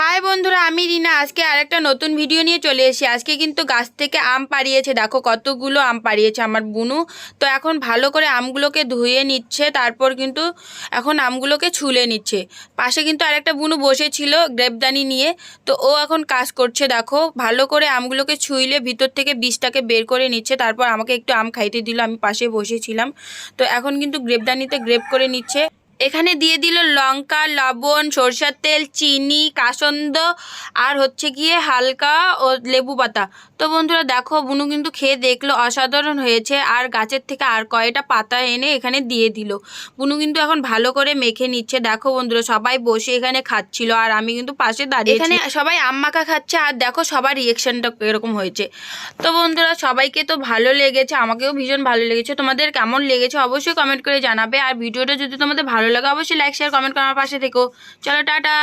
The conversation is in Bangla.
হাই বন্ধুরা, আমি রিনা। আজকে আরেকটা নতুন ভিডিও নিয়ে চলে এসেছি। আজকে কিন্তু গাছ থেকে আম পাড়িয়েছে। দেখো কতগুলো আম পাড়িয়েছে আমার বুনু। তো এখন ভালো করে আমগুলোকে ধুয়ে নিচ্ছে, তারপর কিন্তু এখন আমগুলোকে ছুলে নিচ্ছে। পাশে কিন্তু আরেকটা বুনু বসেছিল গ্রেপদানি নিয়ে। তো ও এখন কাজ করছে, দেখো। ভালো করে আমগুলোকে ছুইলে ভিতর থেকে বীজটাকে বের করে নিচ্ছে। তারপর আমাকে একটু আম খাইতে দিল, আমি পাশে বসেছিলাম। তো এখন কিন্তু গ্রেপদানিতে গ্রেপ করে নিচ্ছে। এখানে দিয়ে দিল লঙ্কা লবণ সরষের তেল চিনি কাসন্দ আর হচ্ছে গিয়ে হালকা ও লেবু পাতা। তো বন্ধুরা দেখো বুনু কিন্তু খেয়ে দেখল অসাধারণ হয়েছে। আর গাছের থেকে আর কয়টা পাতা এনে এখানে দিয়ে দিল। বুনু কিন্তু এখন ভালো করে মেখে নিচ্ছে। দেখো বন্ধুরা সবাই বসে এখানে খাচ্ছিল আর আমি কিন্তু পাশে দাঁড়িয়ে এখানে সবাই আম মাখা খাচ্ছে আর দেখো সবার রিয়েকশনটা এরকম হয়েছে। তো বন্ধুরা সবাইকে তো ভালো লেগেছে আমাকেও ভীষণ ভালো লেগেছে। তোমাদের কেমন লেগেছে অবশ্যই কমেন্ট করে জানাবে। আর ভিডিওটা যদি তোমাদের ভালো লাগে অবশ্যই লাইক শেয়ার কমেন্ট করার পাশে থেকো চলো টাটা